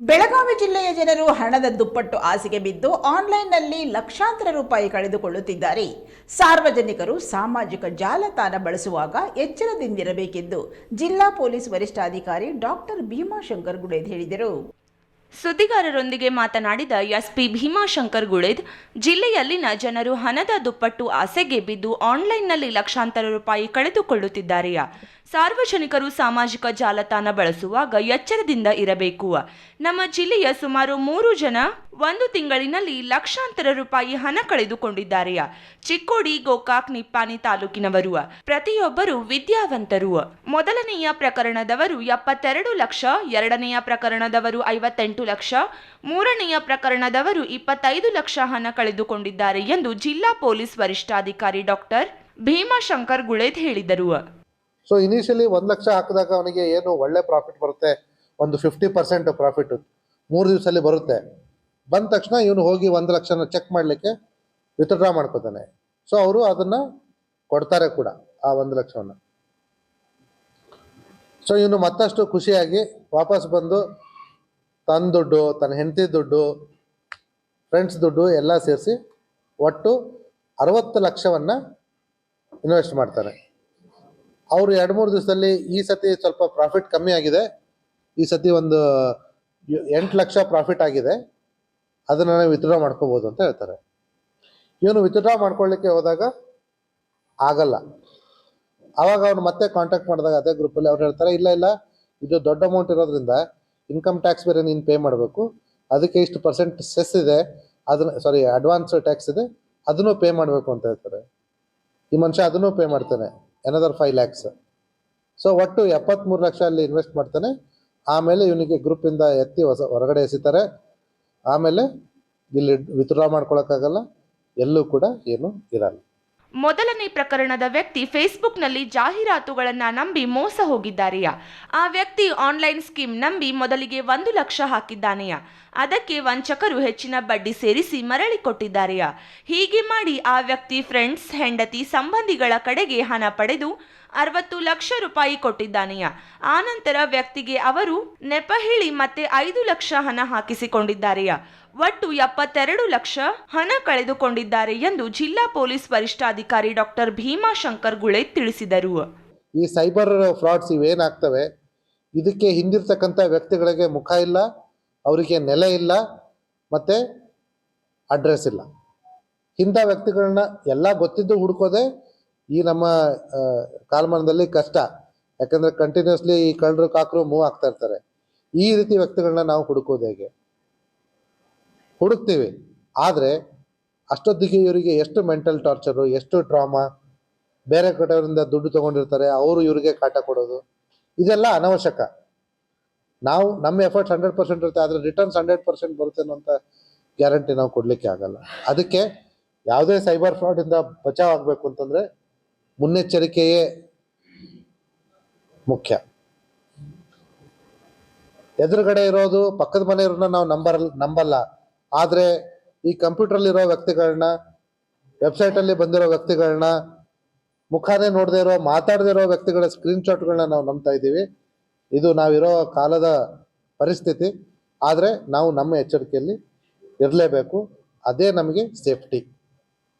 ಬೆಳಗಾವಿ ಜಿಲ್ಲೆಯ ಜನರು ಹಣದ ದುಪ್ಪಟ್ಟು ಆಸೆಗೆ ಬಿದ್ದು ಆನ್ಲೈನ್ನಲ್ಲಿ ಲಕ್ಷಾಂತರ ರೂಪಾಯಿ ಕಳೆದುಕೊಳ್ಳುತ್ತಿದ್ದಾರೆ. ಸಾರ್ವಜನಿಕರು ಸಾಮಾಜಿಕ ಜಾಲತಾಣ ಬಳಸುವಾಗ ಎಚ್ಚರದಿಂದಿರಬೇಕೆಂದು ಜಿಲ್ಲಾ ಪೊಲೀಸ್ ವರಿಷ್ಠಾಧಿಕಾರಿ ಡಾಕ್ಟರ್ ಭೀಮಾಶಂಕರ್ ಗುಡೇದ್ ಹೇಳಿದರು. ಸುದ್ದಿಗಾರರೊಂದಿಗೆ ಮಾತನಾಡಿದ ಎಸ್ಪಿ ಭೀಮಾಶಂಕರ್ ಗುಳೇದ್, ಜಿಲ್ಲೆಯಲ್ಲಿನ ಜನರು ಹಣದ ದುಪ್ಪಟ್ಟು ಆಸೆಗೆ ಬಿದ್ದು ಆನ್ಲೈನ್ನಲ್ಲಿ ಲಕ್ಷಾಂತರ ರೂಪಾಯಿ ಕಳೆದುಕೊಳ್ಳುತ್ತಿದ್ದಾರೆ ಸಾರ್ವಜನಿಕರು ಸಾಮಾಜಿಕ ಜಾಲತಾಣ ಬಳಸುವಾಗ ಎಚ್ಚರದಿಂದ ಇರಬೇಕು. ನಮ್ಮ ಜಿಲ್ಲೆಯ ಸುಮಾರು ಮೂರು ಜನ ಒಂದು ತಿಂಗಳಿನಲ್ಲಿ ಲಕ್ಷಾಂತರ ರೂಪಾಯಿ ಹಣ ಕಳೆದುಕೊಂಡಿದ್ದಾರೆಯಾ? ಚಿಕ್ಕೋಡಿ, ಗೋಕಾಕ್ ನಿಪ್ಪಾನಿ ತಾಲೂಕಿನವರು, ಪ್ರತಿಯೊಬ್ಬರು ವಿದ್ಯಾವಂತರು. ಮೊದಲನೆಯ ಪ್ರಕರಣದವರು ಎಪ್ಪತ್ತೆರಡು ಲಕ್ಷ, ಎರಡನೆಯ ಪ್ರಕರಣದವರು ಐವತ್ತೆಂಟು ಲಕ್ಷ, ಮೂರನೆಯ ಪ್ರಕರಣದವರು ಇಪ್ಪತ್ತೈದು ಲಕ್ಷ ಹಣ ಕಳೆದುಕೊಂಡಿದ್ದಾರೆ ಎಂದು ಜಿಲ್ಲಾ ಪೊಲೀಸ್ ವರಿಷ್ಠಾಧಿಕಾರಿ ಡಾಕ್ಟರ್ ಭೀಮಾಶಂಕರ್ ಗುಳೇದ್ ಹೇಳಿದರು. ಸೊ ಇನಿಷಿಯಲಿ ಒಂದು ಲಕ್ಷ ಹಾಕಿದಾಗ ಅವನಿಗೆ ಏನು ಒಳ್ಳೆ ಪ್ರಾಫಿಟ್ ಬರುತ್ತೆ? ಒಂದು ಫಿಫ್ಟಿ ಪರ್ಸೆಂಟ್ ಪ್ರಾಫಿಟ್ ಮೂರು ದಿವಸದಲ್ಲಿ ಬರುತ್ತೆ. ಬಂದ ತಕ್ಷಣ ಇವನು ಹೋಗಿ ಒಂದು ಲಕ್ಷನ ಚೆಕ್ ಮಾಡಲಿಕ್ಕೆ ವಿತ್ಡ್ರಾ ಮಾಡ್ಕೋತಾನೆ. ಸೊ ಅವರು ಅದನ್ನ ಕೊಡ್ತಾರೆ ಕೂಡ, ಆ ಒಂದು ಲಕ್ಷವನ್ನು. ಸೊ ಇವನು ಮತ್ತಷ್ಟು ಖುಷಿಯಾಗಿ ವಾಪಸ್ ಬಂದು ತನ್ನ ದುಡ್ಡು ತನ್ನ ಹೆಂಡತಿ ದುಡ್ಡು ಫ್ರೆಂಡ್ಸ್ ದುಡ್ಡು ಎಲ್ಲ ಸೇರಿಸಿ ಒಟ್ಟು ಅರವತ್ತು ಲಕ್ಷವನ್ನು ಇನ್ವೆಸ್ಟ್ ಮಾಡ್ತಾರೆ. ಅವರು ಎರಡು ಮೂರು ದಿವಸದಲ್ಲಿ ಈ ಸತಿ ಸ್ವಲ್ಪ ಪ್ರಾಫಿಟ್ ಕಮ್ಮಿ ಆಗಿದೆ. ಈ ಸತಿ ಒಂದು ಎಂಟು ಲಕ್ಷ ಪ್ರಾಫಿಟ್ ಆಗಿದೆ. ಅದನ್ನು ವಿತ್ಡ್ರಾ ಮಾಡ್ಕೋಬೋದು ಅಂತ ಹೇಳ್ತಾರೆ. ಇವನು ವಿತ್ಡ್ರಾ ಮಾಡ್ಕೊಳ್ಳಿಕ್ಕೆ ಹೋದಾಗ ಆಗಲ್ಲ. ಆವಾಗ ಅವ್ನು ಮತ್ತೆ ಕಾಂಟ್ಯಾಕ್ಟ್ ಮಾಡಿದಾಗ ಅದೇ ಗ್ರೂಪಲ್ಲಿ ಅವ್ರು ಹೇಳ್ತಾರೆ, ಇಲ್ಲ ಇಲ್ಲ, ಇದು ದೊಡ್ಡ ಅಮೌಂಟ್ ಇರೋದ್ರಿಂದ ಇನ್ಕಮ್ ಟ್ಯಾಕ್ಸ್ ಬೇರೆ ನೀನು ಪೇ ಮಾಡಬೇಕು. ಅದಕ್ಕೆ ಇಷ್ಟು ಪರ್ಸೆಂಟ್ ಸೆಸ್ ಇದೆ. ಅದನ್ನ ಸಾರಿ ಅಡ್ವಾನ್ಸ್ ಟ್ಯಾಕ್ಸ್ ಇದೆ. ಅದನ್ನು ಪೇ ಮಾಡಬೇಕು ಅಂತ ಹೇಳ್ತಾರೆ. ಈ ಮನುಷ್ಯ ಅದನ್ನು ಪೇ ಮಾಡ್ತಾನೆ. ಎನದರ್ ಫೈವ್ ಲ್ಯಾಕ್ಸ್ ಸೊ ಒಟ್ಟು ಎಪ್ಪತ್ತ್ಮೂರು ಲಕ್ಷ ಅಲ್ಲಿ ಇನ್ವೆಸ್ಟ್ ಮಾಡ್ತಾನೆ. ಆಮೇಲೆ ಇವನಿಗೆ ಗ್ರೂಪಿಂದ ಎತ್ತಿ ಹೊಸ, ಹೊರಗಡೆ ಎಸಿತಾರೆ. ಆಮೇಲೆ ಇಲ್ಲಿ ವಿತ್ಡ್ರಾ ಮಾಡ್ಕೊಳಕ್ಕಾಗಲ್ಲ. ಎಲ್ಲೂ ಕೂಡ ಏನು ಇರಲ್ಲ. ಮೊದಲನೇ ಪ್ರಕರಣದ ವ್ಯಕ್ತಿ ಫೇಸ್ಬುಕ್ನಲ್ಲಿ ಜಾಹೀರಾತುಗಳನ್ನು ನಂಬಿ ಮೋಸ ಹೋಗಿದ್ದಾರೆಯಾ? ಆ ವ್ಯಕ್ತಿ ಆನ್ಲೈನ್ ಸ್ಕೀಮ್ ನಂಬಿ ಮೊದಲಿಗೆ ಒಂದು ಲಕ್ಷ ಹಾಕಿದ್ದಾನೆಯಾ? ಅದಕ್ಕೆ ವಂಚಕರು ಹೆಚ್ಚಿನ ಬಡ್ಡಿ ಸೇರಿಸಿ ಮರಳಿ ಕೊಟ್ಟಿದ್ದಾರೆಯಾ? ಹೀಗೆ ಮಾಡಿ ಆ ವ್ಯಕ್ತಿ ಫ್ರೆಂಡ್ಸ್, ಹೆಂಡತಿ, ಸಂಬಂಧಿಗಳ ಕಡೆಗೆ ಹಣ ಪಡೆದು ಅರವತ್ತು ಲಕ್ಷ ರೂಪಾಯಿ ಕೊಟ್ಟಿದ್ದಾನೆಯ? ಆನಂತರ ವ್ಯಕ್ತಿಗೆ ಅವರು ನೆಪ ಹೇಳಿ ಮತ್ತೆ ಐದು ಲಕ್ಷ ಹಣ ಹಾಕಿಸಿಕೊಂಡಿದ್ದಾರೆಯಾ? ಒಟ್ಟು ಎಪ್ಪತ್ತೆರಡು ಲಕ್ಷ ಹಣ ಕಳೆದುಕೊಂಡಿದ್ದಾರೆ ಎಂದು ಜಿಲ್ಲಾ ಪೊಲೀಸ್ ವರಿಷ್ಠಾಧಿಕಾರಿ ಡಾಕ್ಟರ್ ಭೀಮಾಶಂಕರ್ ಗುಳೆ ತಿಳಿಸಿದರು. ಈ ಸೈಬರ್ ಫ್ರಾಡ್ಸ್ ಇವೇನಾಗ್ತವೆ? ಇದಕ್ಕೆ ಹಿಂದಿರ್ತಕ್ಕಂಥ ವ್ಯಕ್ತಿಗಳಿಗೆ ಮುಖ ಇಲ್ಲ, ಅವರಿಗೆ ನೆಲೆ ಇಲ್ಲ, ಮತ್ತು ಅಡ್ರೆಸ್ ಇಲ್ಲ. ಇಂಥ ವ್ಯಕ್ತಿಗಳನ್ನ ಎಲ್ಲ ಗೊತ್ತಿದ್ದು ಹುಡುಕೋದೆ ಈ ನಮ್ಮ ಕಾಲಮಾನದಲ್ಲಿ ಕಷ್ಟ. ಯಾಕಂದ್ರೆ ಕಂಟಿನ್ಯೂಸ್ಲಿ ಈ ಕಳ್ಳರು ಕಾಕರು ಮೂವ್ ಆಗ್ತಾ ಇರ್ತಾರೆ. ಈ ರೀತಿ ವ್ಯಕ್ತಿಗಳನ್ನ ನಾವು ಹುಡುಕೋದು ಹೇಗೆ? ಹುಡುಕ್ತೀವಿ. ಆದರೆ ಅಷ್ಟೊತ್ತಿಗೆ ಇವರಿಗೆ ಎಷ್ಟು ಮೆಂಟಲ್ ಟಾರ್ಚರು ಎಷ್ಟು ಟ್ರಾಮಾ ಬೇರೆ ಕಡೆಯವರಿಂದ ದುಡ್ಡು ತಗೊಂಡಿರ್ತಾರೆ, ಅವರು ಇವರಿಗೆ ಕಾಟ ಕೊಡೋದು. ಇದೆಲ್ಲ ಅನವಶ್ಯಕ. ನಾವು, ನಮ್ಮ ಎಫರ್ಟ್ಸ್ ಹಂಡ್ರೆಡ್ ಪರ್ಸೆಂಟ್ ಇರುತ್ತೆ, ಆದರೆ ರಿಟರ್ನ್ಸ್ ಹಂಡ್ರೆಡ್ ಪರ್ಸೆಂಟ್ ಬರುತ್ತೆ ಅನ್ನೋಂಥ ಗ್ಯಾರಂಟಿ ನಾವು ಕೊಡಲಿಕ್ಕೆ ಆಗಲ್ಲ. ಅದಕ್ಕೆ ಯಾವುದೇ ಸೈಬರ್ ಫ್ರಾಡಿಂದ ಬಚಾವ್ ಆಗಬೇಕು ಅಂತಂದರೆ ಮುನ್ನೆಚ್ಚರಿಕೆಯೇ ಮುಖ್ಯ. ಎದುರುಗಡೆ ಇರೋದು, ಪಕ್ಕದ ಮನೆಯವ್ರನ್ನ ನಾವು ನಂಬರ್, ನಂಬಲ್ಲ. ಆದರೆ ಈ ಕಂಪ್ಯೂಟ್ರಲ್ಲಿರೋ ವ್ಯಕ್ತಿಗಳನ್ನ, ವೆಬ್ಸೈಟಲ್ಲಿ ಬಂದಿರೋ ವ್ಯಕ್ತಿಗಳನ್ನ, ಮುಖಾನೇ ನೋಡದೇ ಇರೋ, ಮಾತಾಡದೇ ಇರೋ ವ್ಯಕ್ತಿಗಳ ಸ್ಕ್ರೀನ್ಶಾಟ್ಗಳನ್ನ ನಾವು ನಂಬ್ತಾ ಇದ್ದೀವಿ. ಇದು ನಾವಿರೋ ಕಾಲದ ಪರಿಸ್ಥಿತಿ. ಆದರೆ ನಾವು ನಮ್ಮ ಎಚ್ಚರಿಕೆಯಲ್ಲಿ ಇರಲೇಬೇಕು. ಅದೇ ನಮಗೆ ಸೇಫ್ಟಿ.